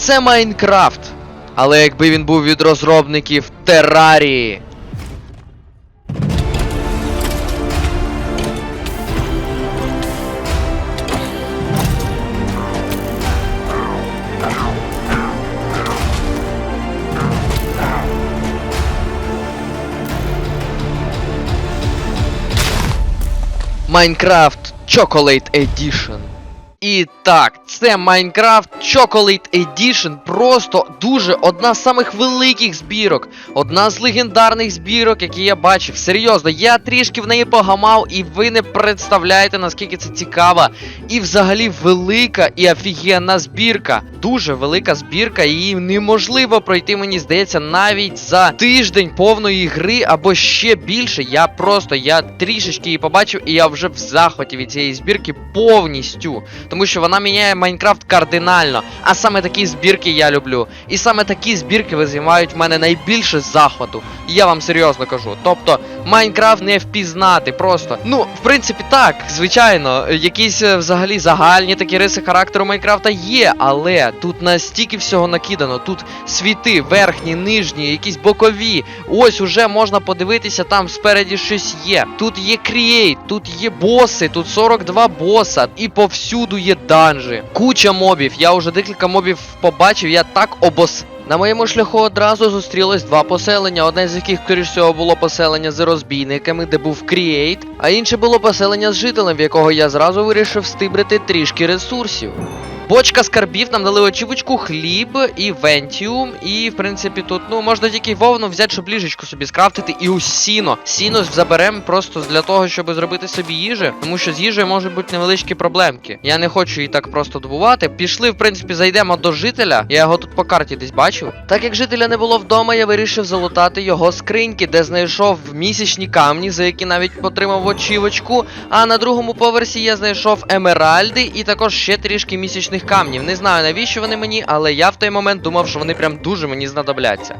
Це Майнкрафт. Але якби він був від розробників Террарії. Майнкрафт Chocolate Edition. І так, це Minecraft Chocolate Edition. Просто дуже одна з самих великих збірок. Одна з легендарних збірок, які я бачив. Серйозно, я трішки в неї погамав, і ви не представляєте, наскільки це цікава. І взагалі велика і офігенна збірка. Дуже велика збірка, її неможливо пройти, мені здається, навіть за тиждень повної гри або ще більше. Я просто я трішечки її побачив, і я вже в захваті від цієї збірки повністю. Тому що вона міняє Майнкрафт кардинально. А саме такі збірки я люблю. І саме такі збірки визивають в мене найбільше захвату. Я вам серйозно кажу. Тобто, Майнкрафт не впізнати просто. Ну, в принципі, так, звичайно, якісь е, взагалі загальні такі риси характеру Майнкрафта є, але тут настільки всього накидано. Тут світи, верхні, нижні, якісь бокові. Ось уже можна подивитися, там спереді щось є. Тут є крієйт, тут є боси, тут 42 боса, і повсюду є данжі. Куча мобів. Я вже декілька мобів побачив, я так обос. На моєму шляху одразу зустрілось два поселення, одне з яких, скоріш всього, було поселення з розбійниками, де був Кріейт, а інше було поселення з жителем, в якого я зразу вирішив стибрити трішки ресурсів. Бочка скарбів нам дали очівочку, хліб і вентіум. І в принципі тут ну можна тільки вовну взяти, щоб ліжечку собі скрафтити, і ось сіно. Сіно заберемо просто для того, щоб зробити собі їжу, тому що з їжею можуть бути невеличкі проблемки. Я не хочу її так просто добувати. Пішли, в принципі, зайдемо до жителя. Я його тут по карті десь бачив. Так як жителя не було вдома, я вирішив залутати його скриньки, де знайшов місячні камні, за які навіть отримав очівочку. А на другому поверсі я знайшов емеральди і також ще трішки місячних камнів. Не знаю навіщо вони мені, але я в той момент думав, що вони прям дуже мені знадобляться.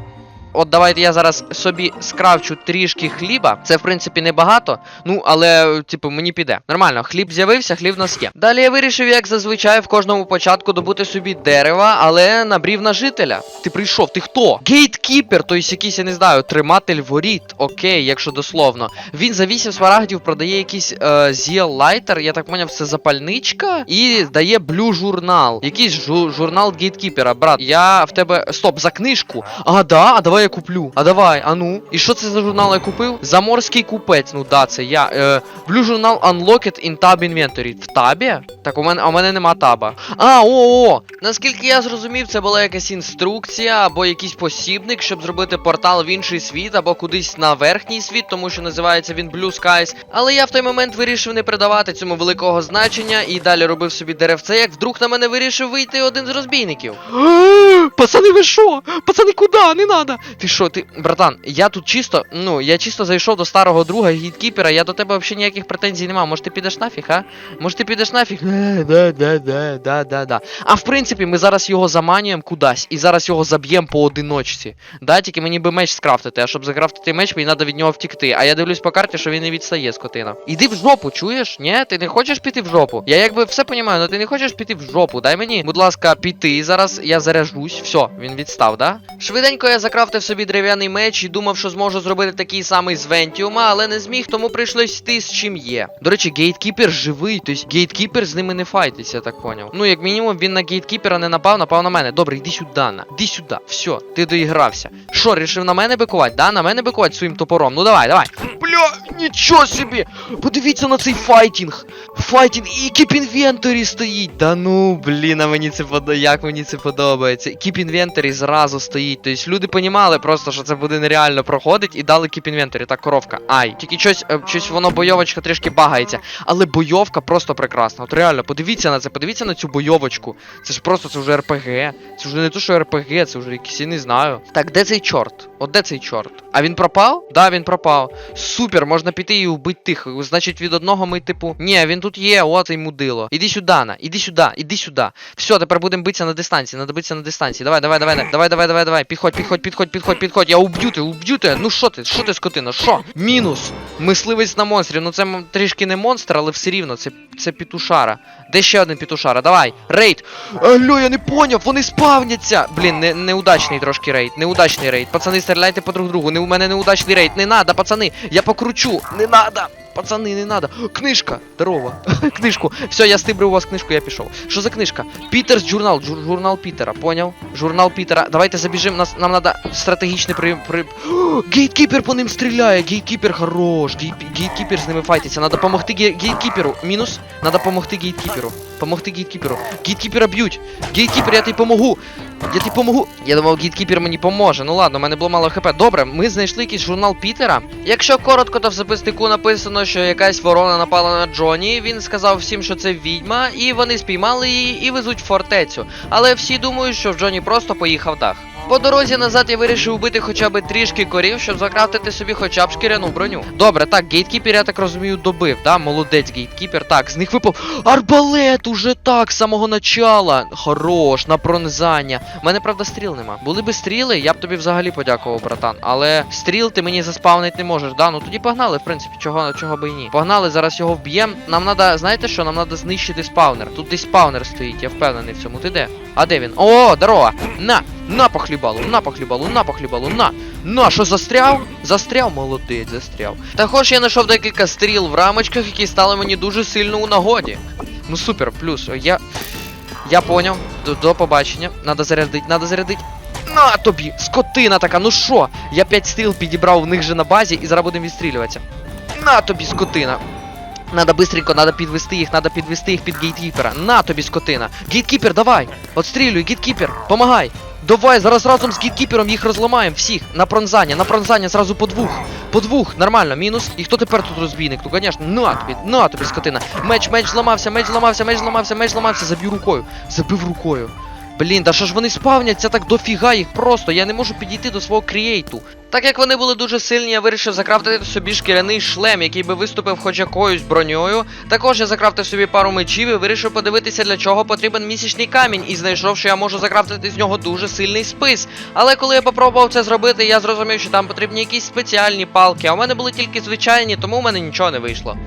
От давайте я зараз собі скравчу трішки хліба. Це в принципі небагато. Ну, але, типу, мені піде. Нормально, хліб з'явився, хліб нас є. Далі я вирішив, як зазвичай, в кожному початку добути собі дерева, але набрів на жителя. Ти прийшов, ти хто? Гейткіпер, тобто якийсь, я не знаю, триматель воріт. Окей, якщо дословно. Він за 8 смарагдів продає якийсь е, зіл лайтер, я так поняв, це запальничка. І дає блю журнал. Якийсь жу- журнал гейткіпера, брат. Я в тебе. Стоп, за книжку. А, да, а давай я куплю. А давай, а ну. І що це за журнал я купив? Заморський купець. Ну да, це я. Е, Blue журнал Unlocked in Tab Inventory. В табі? Так, у мене, у мене нема таба. А, о, о! Наскільки я зрозумів, це була якась інструкція або якийсь посібник, щоб зробити портал в інший світ або кудись на верхній світ, тому що називається він Blue Skies. Але я в той момент вирішив не придавати цьому великого значення і далі робив собі деревце, як вдруг на мене вирішив вийти один з розбійників. Пацани, ви що? Пацани, куди? Не надо. Ти що, ти, братан, я тут чисто, ну, я чисто зайшов до старого друга гідкіпера, я до тебе взагалі ніяких претензій не мав. Може ти підеш нафіг, а? Може ти підеш нафіг? Е, Да, да, да, да, да, да. А в принципі, ми зараз його заманюємо кудись і зараз його заб'ємо по одиночці. Да, тільки мені би меч скрафтити, а щоб закрафтити меч, мені треба від нього втікти. А я дивлюсь по карті, що він не відстає, скотина. Іди в жопу, чуєш? Ні? Ти не хочеш піти в жопу? Я якби все понімаю, але ти не хочеш піти в жопу. Дай мені, будь ласка, піти. Зараз я заряжусь. Все, він відстав, да? Швиденько я закрафтив собі дерев'яний меч і думав, що зможу зробити такий самий з Вентіума, але не зміг, тому прийшлось йти з чим є. До речі, гейткіпер живий, тобто гейткіпер з ними не файтиться, я так поняв. Ну, як мінімум, він на гейткіпера не напав, напав на мене. Добре, йди сюди, на. Іди сюди. Все, ти доігрався. Що, рішив на мене бикувати? Да? На мене бикувати своїм топором. Ну давай, давай. Бля, нічого собі! Подивіться на цей файтінг! Файтінг і кіп інвенторі стоїть! Да ну, блін, а мені це подо... як мені це подобається. Кіп інвенторі зразу стоїть. Тобто люди понімали просто, що це буде нереально проходить, і дали кіп інвенторі. Так, коровка. Ай. Тільки щось, е, щось воно бойовочка трішки багається. Але бойовка просто прекрасна. От реально, подивіться на це, подивіться на цю бойовочку. Це ж просто це вже РПГ. Це вже не то, що РПГ, це вже якийсь, я не знаю. Так, де цей чорт? От де цей чорт? А він пропав? Да, він пропав. Супер, можна піти і вбити тих. Значить, від одного ми, типу. Ні, він тут є, о, цей мудило. Іди сюди, на, іди сюди, іди сюди. Все, тепер будемо битися на дистанції, надо битися на дистанції. Давай, давай, давай, давай, давай, давай, давай. Підходь, підходь, підходь, підходь, підходь. Я уб'ю ти, уб'ю ти. Ну що ти? Що ти, скотина? Що? Мінус. Мисливець на монстрів. Ну це трішки не монстр, але все рівно, це, це пітушара. Де ще один пітушара? Давай, рейд. Алло, я не поняв, вони спавняться. Блін, не, неудачний трошки рейд, неудачний рейд. Пацани, стріляйте по друг другу. Не у мене неудачний рейд. Не надо, пацани. Я покручу. Не надо. Пацани, не надо. Книжка. Здорово. Книжку. Все, я стибрив у вас книжку, я пішов. Що за книжка? Пітерс журнал. Жур, журнал Пітера, поняв? Журнал Пітера. Давайте забіжимо. Нас, нам надо стратегічний при. при... О, по ним стріляє. Гейткіпер хорош. Гейт- Гейткіпер з ними файтиться. Надо помогти ге- гейткіперу. Мінус. Надо помогти гейткіперу. Помогти гейткіперу. Гейткіпера б'ють. Гейткіпер, я тобі помогу. Я тобі помогу. Я думав, гейткіпер мені поможе. Ну ладно, у мене було мало хп. Добре, ми знайшли якийсь журнал Пітера. Якщо коротко, то в записнику написано, що якась ворона напала на Джоні. Він сказав всім, що це відьма, і вони спіймали її і везуть в фортецю. Але всі думають, що в Джоні просто поїхав дах. По дорозі назад я вирішив вбити хоча б трішки корів, щоб закрафтити собі хоча б шкіряну броню. Добре, так, гейткіпер, я так розумію, добив, да? Молодець гейткіпер. Так, з них випав арбалет уже так, з самого начала. Хорош, на пронизання. У мене, правда, стріл нема. Були би стріли, я б тобі взагалі подякував, братан. Але стріл ти мені заспавнити не можеш, да? Ну тоді погнали, в принципі, чого, чого би і ні. Погнали, зараз його вб'єм. Нам надо, знаєте що, нам надо знищити спаунер. Тут десь спаунер стоїть, я впевнений в цьому. Ти де? А де він? О, здорово! На! На похлібалу, на похлібалу, на похлібалу, на! На, що застряв? Застряв, молодець, застряв. Також я знайшов декілька стріл в рамочках, які стали мені дуже сильно у нагоді. Ну супер, плюс. Я. Я поняв. До, до побачення. Надо зарядить, надо зарядить. На тобі! Скотина така, ну що? Я 5 стріл підібрав в них же на базі і зараз будемо відстрілюватися. На тобі, скотина! Надо быстренько, надо підвести їх, надо підвести їх під гейткіпера. На тобі, скотина! Гейткіпер, давай! Отстрілюй, гейткіпер, помагай! Давай, зараз разом з гіткіпером їх розламаємо всіх. На пронзання, на пронзання зразу по двох. По двох, нормально, мінус. І хто тепер тут розбійник? Ну, звісно, на тобі, на тобі, скотина. Меч, меч зламався, меч зламався, меч зламався, меч зламався, заб'ю рукою. Забив рукою. Блін, да що ж вони спавняться так дофіга їх просто, я не можу підійти до свого крієйту. Так як вони були дуже сильні, я вирішив закрафтити собі шкіряний шлем, який би виступив хоч якоюсь броньою. Також я закрафтив собі пару мечів і вирішив подивитися, для чого потрібен місячний камінь, і знайшов, що я можу закрафтити з нього дуже сильний спис. Але коли я попробував це зробити, я зрозумів, що там потрібні якісь спеціальні палки, а у мене були тільки звичайні, тому у мене нічого не вийшло.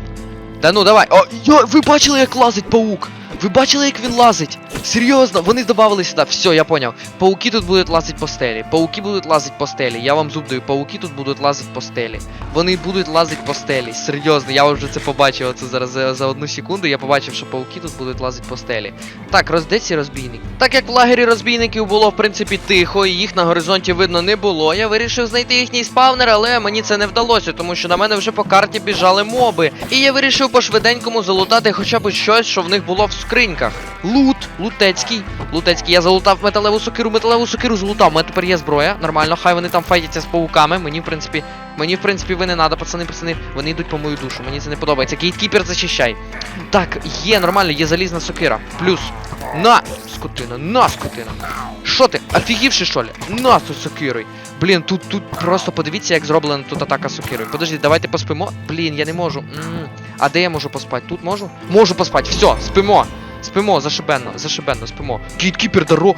Та ну давай. О, йо, ви бачили, як лазить паук? Ви бачили, як він лазить? Серйозно, вони додавали сюди. Все, я поняв. Пауки тут будуть лазити по стелі. Пауки будуть лазити по стелі. Я вам зуб даю, пауки тут будуть лазити по стелі. Вони будуть лазити по стелі. Серйозно, я вже це побачив. Оце зараз за, за одну секунду. Я побачив, що пауки тут будуть лазити по стелі. Так, роздеться розбійник. Так як в лагері розбійників було в принципі тихо, і їх на горизонті видно не було, я вирішив знайти їхній спавнер, але мені це не вдалося, тому що на мене вже по карті біжали моби. І я вирішив по швиденькому залутати хоча б щось, що в них було в скриньках. Лут, лутецький. Лутецький, я залутав металеву сокиру, металеву сокиру залутав. У мене тепер є зброя. Нормально, хай вони там файтяться з пауками. Мені, в принципі, мені, в принципі, ви не надо, пацани, пацани. Вони йдуть по мою душу. Мені це не подобається. Гейткіпер зачищай. Так, є, нормально, є залізна сокира. Плюс. На! Скотина, на скотина. Що ти? Офігівши, що ли? На тут сокирою. Блін, тут тут просто подивіться, як зроблена тут атака сокирою. Подожди, давайте поспимо. Блін, я не можу. М, А де я можу поспати? Тут можу? Можу поспати. Все, спимо. Спимо, зашибенно, зашибенно, спимо. Гейткіпер даро.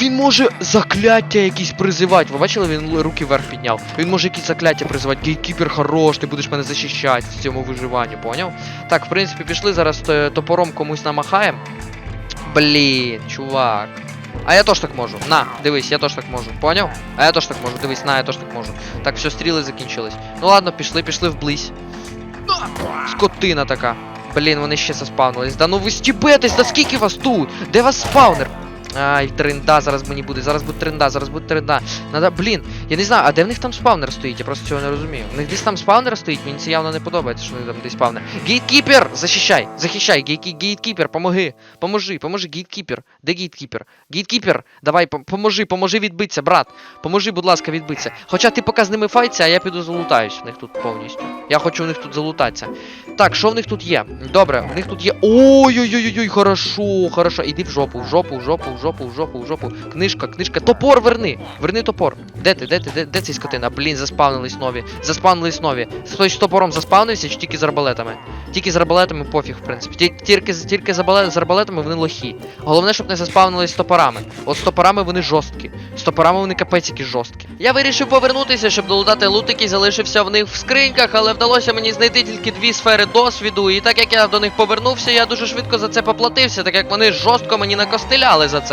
Він може закляття якісь призивати. Ви бачили, він руки вверх підняв. Він може якісь закляття призивати. Гейткіпер хорош, ти будеш мене захищати в цьому виживанні, поняв? Так, в принципі, пішли зараз топором комусь намахаємо. Блін, чувак. А я теж так можу. На, дивись, я теж так можу. Поняв? А я теж так можу. Дивись, на, я теж так можу. Так, все, стріли закінчились. Ну ладно, пішли, пішли вблизь. На! Скотина така. Блін, вони ще заспавнились. Да ну ви стібетесь, да скільки вас тут? Де вас спаунер? Ай, тренда зараз мені буде, зараз буде тренда, зараз буде тренда. Надо, блін, я не знаю, а де в них там спаунер стоїть? Я просто цього не розумію. У них десь там спаунер стоїть, мені це явно не подобається, що вони там десь спаунер. Гейткіпер! Захищай! Захищай! Гейт- Гейткіпер, помоги! Поможи, поможи, гейткіпер. Де гейткіпер? Гейткіпер, давай, поможи, поможи відбитися, брат. Поможи, будь ласка, відбитися. Хоча ти поки з ними файтся, а я піду залутаюсь в них тут повністю. Я хочу в них тут залутатися. Так, що в них тут є? Добре, в них тут є. Ой-ой-ой-ой, хорошо, хорошо. Іди в жопу, в жопу, в жопу, в жопу, в жопу, в жопу. Книжка, книжка. Топор верни. Верни топор. Де ти? Де ти? Де, де цей скотина? Блін, заспавнились нові. Заспавнились нові. Хтось з топором заспавнився чи тільки з арбалетами? Тільки з арбалетами пофіг, в принципі. Ті- Тільки, тільки з, арбалет, арбалетами вони лохі. Головне, щоб не заспавнились з топорами. От з топорами вони жорсткі. З топорами вони капець які жорсткі. Я вирішив повернутися, щоб долутати лут, який залишився в них в скриньках, але вдалося мені знайти тільки дві сфери досвіду. І так як я до них повернувся, я дуже швидко за це поплатився, так як вони жорстко мені накостеляли за це.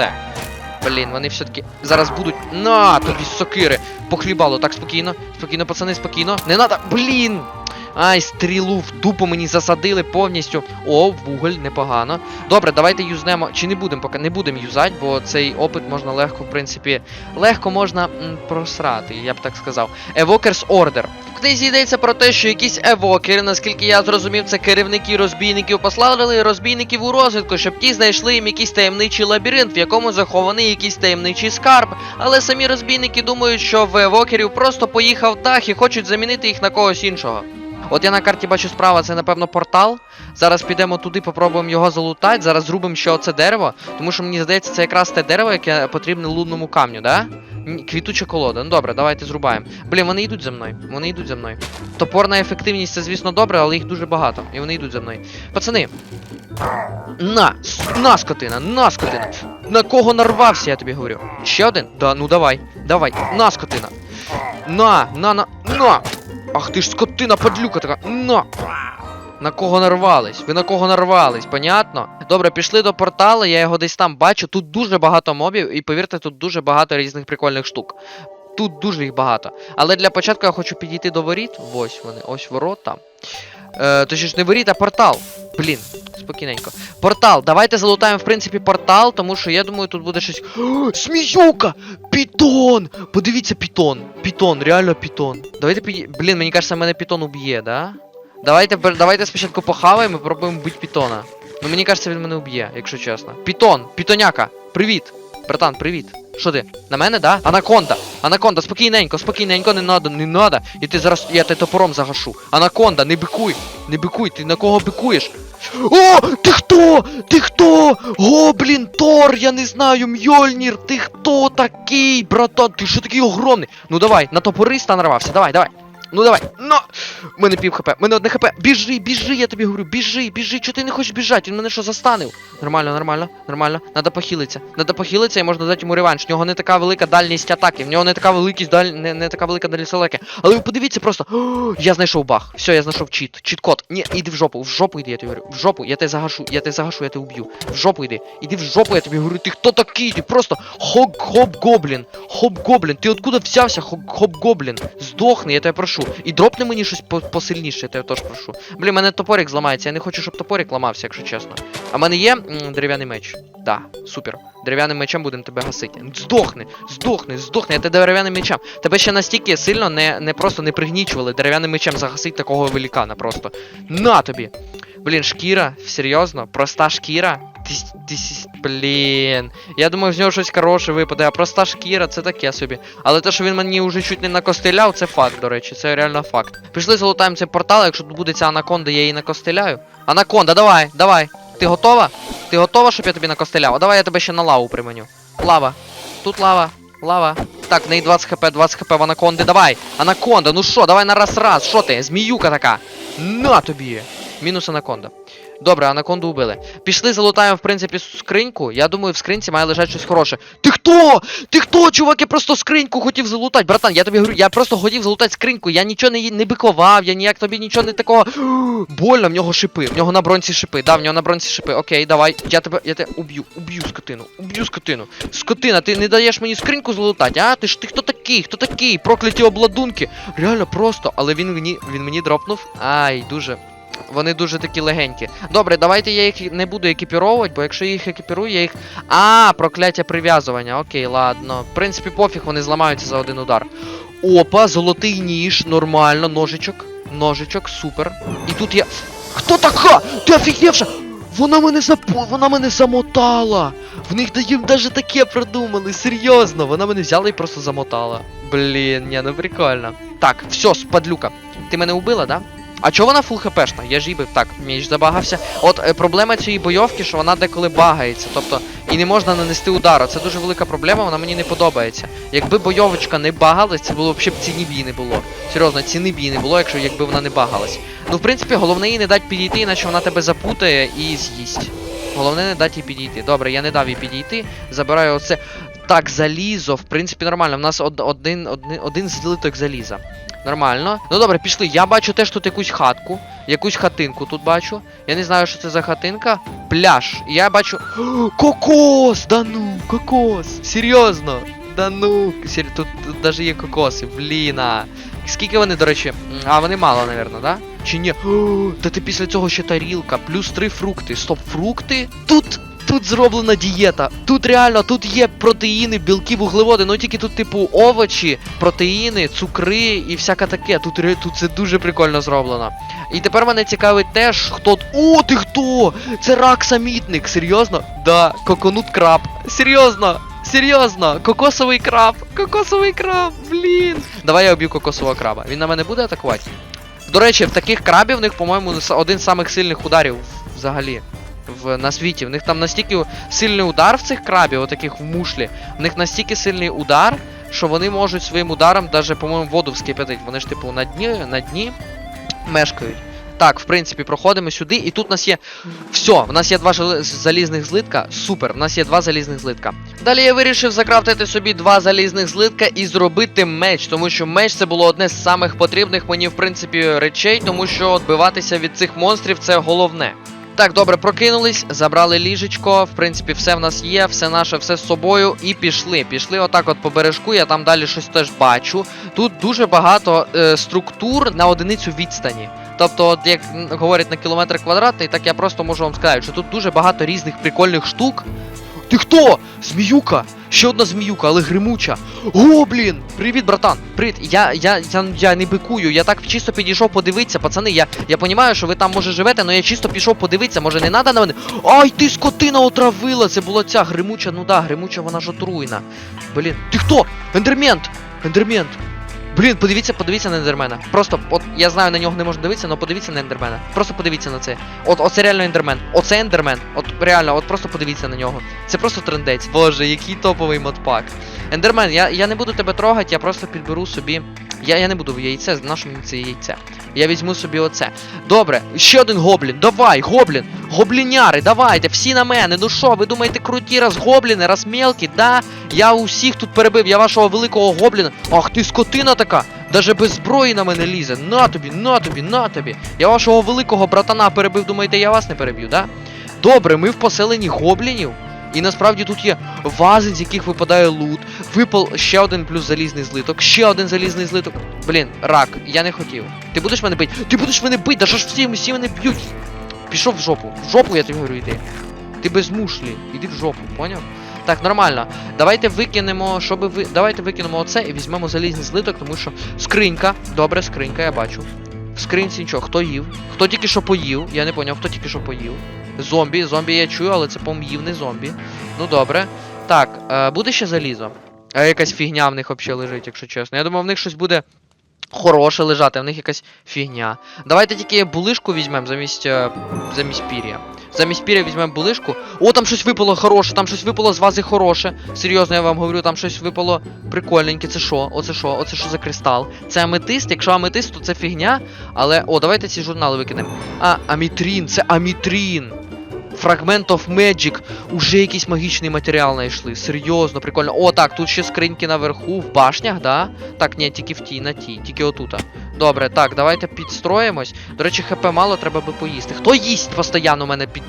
Блін, вони все-таки зараз будуть. На тобі сокири! Похлібало, так спокійно. Спокійно, пацани, спокійно. Не надо. Блін! Ай, стрілу в дупу мені засадили повністю. О, вуголь, непогано. Добре, давайте юзнемо. Чи не будемо поки не будемо юзати, бо цей опит можна легко, в принципі, легко можна м, просрати, я б так сказав. Evokers Order. В книзі йдеться про те, що якісь евокери, наскільки я зрозумів, це керівники розбійників, послали розбійників у розвідку, щоб ті знайшли їм якийсь таємничий лабіринт, в якому захований якийсь таємничий скарб. Але самі розбійники думають, що в евокерів просто поїхав дах і хочуть замінити їх на когось іншого. От я на карті бачу справа, це напевно портал. Зараз підемо туди, попробуємо його залутати. Зараз зрубимо ще оце дерево, тому що мені здається, це якраз те дерево, яке потрібне лунному камню, да? Квітуча колода. Ну добре, давайте зрубаємо. Блін, вони йдуть за мною. Вони йдуть за мною. Топорна ефективність це, звісно, добре, але їх дуже багато. І вони йдуть за мною. Пацани. На! На, скотина, на, скотина. На кого нарвався, я тобі говорю. Ще один? Да, ну давай. Давай. На, скотина. На, на, на, на! Ах ти ж скотина, падлюка така. На! На кого нарвались? Ви на кого нарвались, понятно? Добре, пішли до порталу, я його десь там бачу. Тут дуже багато мобів, і повірте, тут дуже багато різних прикольних штук. Тут дуже їх багато. Але для початку я хочу підійти до воріт. Ось вони, ось ворота. Е, точніше, не воріт, а портал. Блін, спокійненько. Портал. Давайте залутаємо, в принципі, портал, тому що я думаю, тут буде щось. Сміюка! Пітон! Подивіться, пітон. Пітон, реально пітон. Давайте піді... Блін, мені кажеться, мене пітон уб'є, да? Давайте, давайте спочатку похаваємо і пробуємо бити пітона. Ну мені кажеться, він мене уб'є, якщо чесно. Пітон, пітоняка, привіт. Братан, привіт. Що ти? На мене, да? Анаконда! Анаконда, спокійненько, спокійненько, не надо, не надо. І ти зараз. Я тебе топором загашу. Анаконда, не бикуй! Не бикуй, ти на кого бикуєш? О! Ти хто? Ти хто? Гоблін, Тор, я не знаю, Мьольнір, ти хто такий, братан? Ти що такий огромний? Ну давай, на топориста нарвався, давай, давай. Ну давай, ну! Мене пів хп, мене одне хп. Біжи, біжи, я тобі говорю, біжи, біжи, чого ти не хочеш біжати? Він мене що застанив? Нормально, нормально, нормально. Надо похилитися. Надо похилитися і можна дати йому реванш. В нього не така велика дальність атаки, в нього не така великість даль... не, не така велика дальність атаки. Але ви подивіться просто. Я знайшов баг. Все, я знайшов чіт. Чіт-код. Ні, іди в жопу, в жопу йди, я тобі говорю. В жопу, я тебе загашу, я тебе загашу, я тебе уб'ю. В жопу йди. Іди в жопу, я тобі говорю. Ти хто такий? Ти просто хоп-гоблін. Хоп-гоблін. Ти откуда взявся, хоп- хоп-гоблін? Здохни, я тебе прошу. І дропни мені щось по- посильніше, я теж прошу. Блін, мене топорик зламається, я не хочу, щоб топорик ламався, якщо чесно. А в мене є дерев'яний меч. Да, супер. Дерев'яним мечем будемо тебе гасити. Здохни, здохни, здохни, я тебе дерев'яним мечем. Тебе ще настільки сильно не, не просто не пригнічували дерев'яним мечем загасить такого великана просто. На тобі! Блін, шкіра, серйозно? Проста шкіра? Блін. Я думаю, з нього щось хороше випаде, а проста шкіра це таке собі. Але те, що він мені вже чуть не накостеляв, це факт, до речі, це реально факт. Пішли залутаємо цей портал, якщо тут буде ця анаконда, я її накостеляю. Анаконда, давай, давай. Ти готова? Ти готова, щоб я тобі накостеляв? Давай я тебе ще на лаву приманю. Лава. Тут лава. Лава. Так, в неї 20 хп, 20 хп в анаконди. Давай. Анаконда, ну що, давай на раз раз. Що ти? Зміюка така. На тобі. Мінус анаконда. Добре, анаконду убили. Пішли, залутаємо, в принципі, скриньку. Я думаю, в скринці має лежати щось хороше. Ти хто? Ти хто, чувак? Я просто скриньку хотів залутати. Братан, я тобі говорю, я просто хотів залутати скриньку. Я нічого не, не биковав, я ніяк тобі нічого не такого. Больно, в нього шипи. В нього на бронці шипи. Да, в нього на бронці шипи. Окей, давай. Я тебе, я тебе уб'ю, уб'ю скотину, уб'ю скотину. Скотина, ти не даєш мені скриньку залутати, а? Ти ж ти хто такий? Хто такий? Прокляті обладунки. Реально просто, але він мені, він мені дропнув. Ай, дуже. Вони дуже такі легенькі. Добре, давайте я їх не буду екіпіровувати, бо якщо я їх екіпірую, я їх. А, прокляття прив'язування. Окей, ладно. В принципі, пофіг, вони зламаються за один удар. Опа, золотий ніж, нормально, ножичок. Ножичок, супер. І тут я. Хто така? Ти офігевша? Вона мене запу... вона мене замотала. В них дають даже таке придумали, серйозно. Вона мене взяла і просто замотала. Блін, ні, ну прикольно. Так, все, спадлюка. Ти мене убила, да? А чого вона фул хпшна? Я ж бив. Так, між забагався. От е, проблема цієї бойовки, що вона деколи багається. Тобто, і не можна нанести удару. Це дуже велика проблема, вона мені не подобається. Якби бойовочка не багалась, це було б ще б ціні бій не було. Серйозно, ціни бій не було, якщо якби вона не багалась. Ну, в принципі, головне їй не дати підійти, іначе вона тебе запутає і з'їсть. Головне не дати їй підійти. Добре, я не дав їй підійти. Забираю оце. Так, залізо, в принципі, нормально. В нас од- один, один, один злиток заліза. Нормально. Ну добре, пішли. Я бачу теж тут якусь хатку, якусь хатинку тут бачу. Я не знаю, що це за хатинка. Пляж. Я бачу. Кокос! Да ну, кокос! Серйозно! Да ну. Сер... Тут, тут навіть є кокоси, блін. Скільки вони, до речі? А, вони мало, напевно, да? Чи ні? Та ти після цього ще тарілка, плюс три фрукти. Стоп, фрукти? Тут. Тут зроблена дієта. Тут реально, тут є протеїни, білки, вуглеводи, ну тільки тут, типу, овочі, протеїни, цукри і всяке таке. Тут, тут це дуже прикольно зроблено. І тепер мене цікавить теж, хто. О, ти хто? Це рак самітник, серйозно? Да, коконут краб. Серйозно, серйозно, кокосовий краб, кокосовий краб, блін. Давай я об'ю кокосового краба. Він на мене буде атакувати? До речі, в таких крабів в них, по-моєму, один з самих сильних ударів взагалі. В, на світі. В них там настільки сильний удар в цих крабів, отаких в мушлі. В них настільки сильний удар, що вони можуть своїм ударом даже, по-моєму, воду вскипятити. Вони ж, типу, на дні, на дні мешкають. Так, в принципі, проходимо сюди, і тут у нас є. Все, в нас є два залізних злитка. Супер, в нас є два залізних злитка. Далі я вирішив закрафтити собі два залізних злитка і зробити меч, тому що меч це було одне з самих потрібних мені, в принципі, речей, тому що відбиватися від цих монстрів це головне. Так, добре, прокинулись, забрали ліжечко. В принципі, все в нас є, все наше, все з собою. І пішли. Пішли отак от по бережку, я там далі щось теж бачу. Тут дуже багато е, структур на одиницю відстані. Тобто, от як говорять на кілометр квадратний, так я просто можу вам сказати, що тут дуже багато різних прикольних штук. Ти хто? Зміюка! Ще одна зміюка, але гримуча. Гоблін! Привіт, братан! Привіт! Я, я, я, я не бикую, я так чисто підійшов подивитися, пацани. Я, я розумію, що ви там може живете, але я чисто пішов подивитися, може не треба на мене. Ай, ти скотина отравила! Це була ця гримуча, ну да, гримуча, вона ж отруйна. Блін, ти хто? Ендермент! Ендермент! Блін, подивіться, подивіться на ендермена. Просто, от я знаю, на нього не можна дивитися, але подивіться на ендермена. Просто подивіться на це. От оце реально ендермен. Оце ендермен. От реально, от просто подивіться на нього. Це просто трендець. Боже, який топовий модпак. Ендермен, я, я не буду тебе трогати, я просто підберу собі. Я, я не буду яйце, на що мені це яйце. Я візьму собі оце. Добре, ще один гоблін. Давай, гоблін. Гобліняри, давайте, всі на мене. Ну що, ви думаєте, круті раз гобліни, раз мелкі, да? Я усіх тут перебив, я вашого великого гобліна. Ах ти скотина така! Даже без зброї на мене лізе. На тобі, на тобі, на тобі. Я вашого великого братана перебив, думаєте, я вас не переб'ю, да? Добре, ми в поселенні гоблінів. І насправді тут є вази, з яких випадає лут. Випал ще один плюс залізний злиток, ще один залізний злиток. Блін, рак, я не хотів. Ти будеш мене бити? Ти будеш мене бити, да що ж всі, всі мене б'ють. Пішов в жопу. В жопу я тобі говорю, йди. Ти без мушлі, іди в жопу, поняв? Так, нормально. Давайте викинемо, щоб ви. Давайте викинемо оце і візьмемо залізний злиток, тому що скринька. Добре, скринька, я бачу. В скринці нічого, хто їв? Хто тільки що поїв? Я не поняв, хто тільки що поїв. Зомбі, зомбі я чую, але це пом'їв, зомбі. Ну добре. Так, е, буде ще залізо. А якась фігня в них взагалі лежить, якщо чесно. Я думав, в них щось буде хороше лежати, а в них якась фігня. Давайте тільки булишку візьмемо замість, е, замість пір'я. Замість пір'я візьмемо булишку. О, там щось випало хороше, там щось випало з вази хороше. Серйозно, я вам говорю, там щось випало прикольненьке. Це що? Оце що? Оце що за кристал? Це аметист. Якщо аметист, то це фігня. Але. О, давайте ці журнали викинемо. А, амітрін, це амітрін. Fragment of Magic. Уже якийсь магічний матеріал знайшли. Серйозно, прикольно. О, так, тут ще скриньки наверху, в башнях, да? Так, ні, тільки в тій, на тій, тільки отута. Добре, так, давайте підстроїмось. До речі, хп мало, треба би поїсти. Хто їсть постійно у мене під...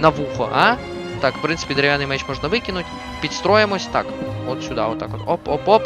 на вухо, а? Так, в принципі, дерев'яний меч можна викинути. Підстроїмось. Так, от сюди, отак от. Оп-оп-оп.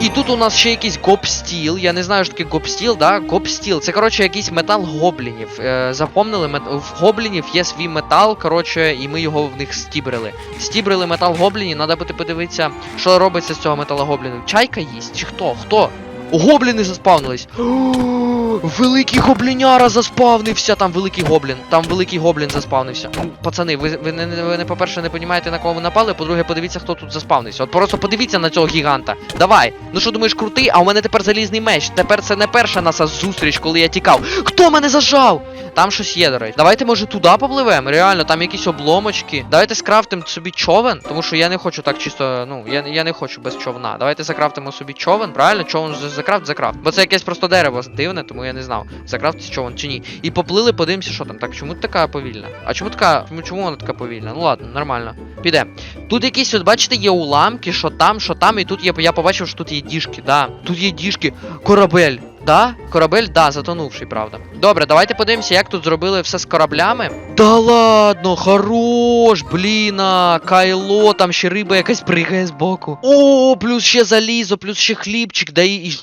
І тут у нас ще якийсь гопстіл. Я не знаю, що таке гопстіл, да? Гопстіл. Це, коротше, якийсь метал гоблінів. Е, запомнили, в гоблінів є свій метал, коротше, і ми його в них стібрили. Стібрили метал гоблінів, треба буде подивитися, що робиться з цього метала гоблінів. Чайка їсть? Чи хто? Хто? Гобліни заспавнились. Великий гобліняра заспавнився. Там великий гоблін. Там великий гоблін заспавнився. Пацани, ви, ви, не, ви не, по-перше, не розумієте, на кого ви напали, по-друге, подивіться, хто тут заспавнився. От просто подивіться на цього гіганта. Давай. Ну що думаєш, крутий, а у мене тепер залізний меч. Тепер це не перша наша зустріч, коли я тікав. Хто мене зажав? Там щось є, до речі. Давайте, може, туди попливемо. Реально, там якісь обломочки. Давайте скрафтимо собі човен, тому що я не хочу так чисто. Ну, я, я не хочу без човна. Давайте закрафтимо собі човен. Правильно, човен закрафт, закрафт. Бо це якесь просто дерево дивне, тому я не знав. Закрафтити човен чи ні. І поплили, подивимося, що там. Так, чому така повільна? А чому така. Чому вона така повільна? Ну ладно, нормально. Піде. Тут якісь, от бачите, є уламки, що там, що там, і тут є. Я побачив, що тут є діжки, да. Тут є діжки. Корабель. Да? Корабель, да, затонувший, правда. Добре, давайте подивимося, як тут зробили все з кораблями. Да ладно, хорош, бліна, кайло, там ще риба якась пригає збоку. О, плюс ще залізо, плюс ще хлібчик, да і, і.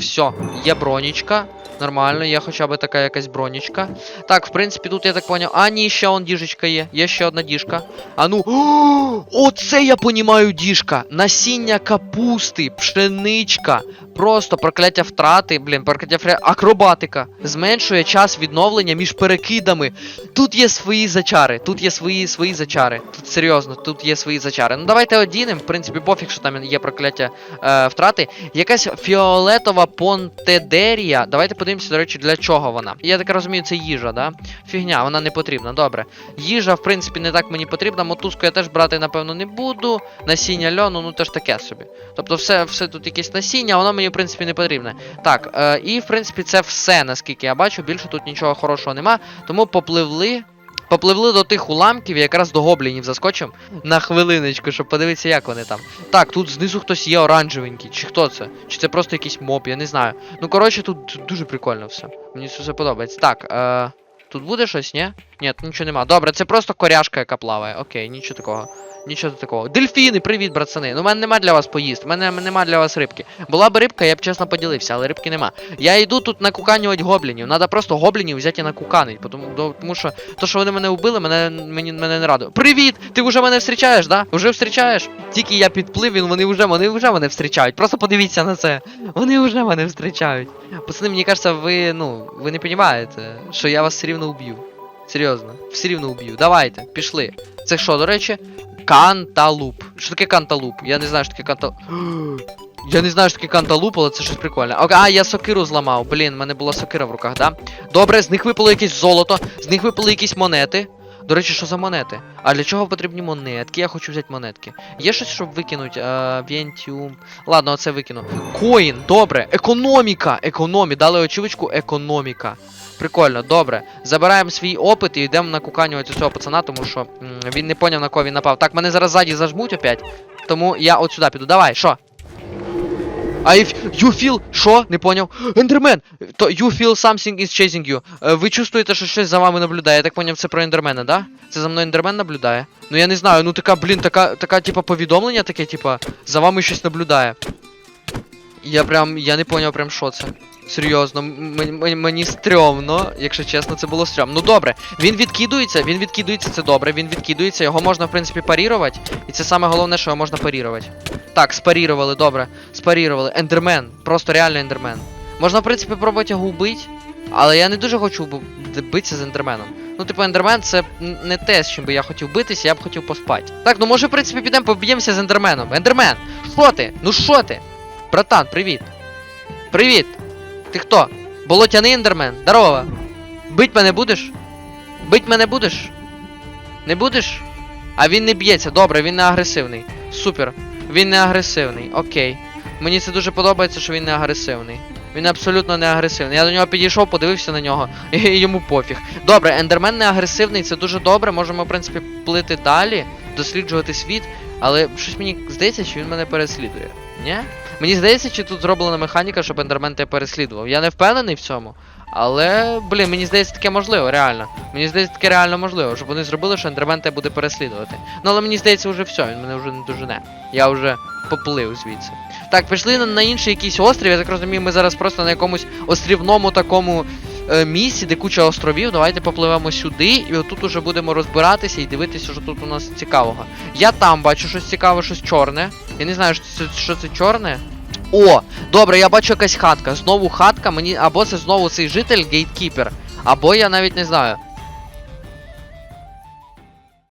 Все, є бронічка. Нормально, є хоча б така якась бронічка. Так, в принципі, тут я так поняв. А, ні, ще он діжечка є. Є ще одна діжка. А ну. Оце я понімаю діжка. Насіння капусти, пшеничка. Просто прокляття втрати, блін, прокляття фре... акробатика. Зменшує час відновлення між перекидами. Тут є свої зачари. Тут є свої свої зачари. Тут серйозно, тут є свої зачари. Ну давайте одінем. В принципі, пофіг, що там є прокляття е, втрати. Якась фіолетова понтедерія. Давайте подивимося, до речі, для чого вона. Я так розумію, це їжа, да? Фігня, вона не потрібна. Добре. Їжа, в принципі, не так мені потрібна. Мотузку я теж брати, напевно, не буду. Насіння льону, ну теж таке собі. Тобто, все, все тут якесь насіння, воно мені, в принципі, не потрібне. Так, е, і в принципі, це все, наскільки я бачу. Більше тут нічого хорошого нема. Тому попливли. Попливли до тих уламків, якраз до гоблінів заскочимо на хвилиночку, щоб подивитися, як вони там. Так, тут знизу хтось є оранжевенький. Чи хто це? Чи це просто якийсь моб, я не знаю. Ну, коротше, тут тут дуже прикольно все. Мені це все подобається. Так, е, тут буде щось, ні? Ні, тут нічого нема. Добре, це просто коряшка, яка плаває. Окей, нічого такого. Нічого такого. Дельфіни, привіт, братани. Ну, в мене нема для вас поїзд, в мене нема для вас рибки. Була б рибка, я б чесно поділився, але рибки нема. Я йду тут накуканювати гоблінів. Надо просто гоблінів взяти і накуканить, тому, тому що то, що вони мене вбили, мене, мені, мене не радує. Привіт! Ти вже мене зустрічаєш, да? Вже зустрічаєш? Тільки я підплив, він- вони вже, вони вже мене зустрічають. Просто подивіться на це. Вони вже мене зустрічають. Пацани, мені кажеться, ви, ну, ви не розумієте, що я вас все рівно уб'ю. Серйозно, все рівно уб'ю. Давайте, пішли. Це що, до речі? Канталуп. Що таке канталуп? Я не знаю, що таке канталуп. Я не знаю, що таке канталуп, але це щось прикольне. А, я сокиру зламав. Блін, в мене була сокира в руках, да? Добре, з них випало якесь золото, з них випали якісь монети. До речі, що за монети? А для чого потрібні монетки? Я хочу взяти монетки. Є щось, щоб викинути? Вентіум. Ладно, оце викину. Коін, добре. Економіка. Економі. Дали очівочку економіка. Прикольно, добре. Забираємо свій опит і йдемо накуканювати цього пацана, тому що м, він не поняв, на кого він напав. Так, мене зараз ззаді зажмуть опять. Тому я от сюди піду. Давай, що? А if you feel... Що? Не поняв. Ендермен! То you feel something is chasing you. Е, Ви чувствуєте, що щось за вами наблюдає. Я так поняв, це про ендермена, да? Це за мною ендермен наблюдає? Ну я не знаю, ну така, блін, така, така, типа, повідомлення таке, типа, за вами щось наблюдає. Я прям, я не поняв прям що це. Серйозно, мені стрьомно, якщо чесно, це було стрьомно. Ну добре, він відкидується, він відкидується, це добре, він відкидується, його можна, в принципі, парірувати. І це саме головне, що його можна парірувати. Так, спарірували, добре. Спарірували. Ендермен, просто реально ендермен. Можна, в принципі, пробувати його вбити, але я не дуже хочу битися з ендерменом. Ну, типу, ендермен це не те, з чим би я хотів битися, я б хотів поспати. Так, ну може, в принципі, підемо поб'ємося з ендерменом. Ендермен! Що ти? Ну що ти? Братан, привіт. Привіт! Ти хто? Болотяний ендермен? Здорово! Бить мене будеш? Бить мене будеш? Не будеш? А він не б'ється, добре, він не агресивний. Супер. Він не агресивний, окей. Мені це дуже подобається, що він не агресивний. Він абсолютно не агресивний. Я до нього підійшов, подивився на нього, і йому пофіг. Добре, ендермен не агресивний, це дуже добре. Можемо, в принципі, плити далі, досліджувати світ, але щось мені здається, що він мене переслідує. Ні? Мені здається, чи тут зроблена механіка, щоб ендермен тебе переслідував. Я не впевнений в цьому. Але, блін, мені здається, таке можливо, реально. Мені здається, таке реально можливо, щоб вони зробили, що ендермен тебе буде переслідувати. Ну але мені здається, вже все, він мене вже не дожене. Я вже поплив звідси. Так, пішли на, інший якийсь острів, я так розумію, ми зараз просто на якомусь острівному такому місці, де куча островів. Давайте попливемо сюди, і отут уже будемо розбиратися і дивитися, що тут у нас цікавого. Я там бачу щось цікаве, щось чорне. Я не знаю, що це, що це чорне. О, добре, я бачу якась хатка. Знову хатка, мені. Або це знову цей житель гейткіпер. Або я навіть не знаю.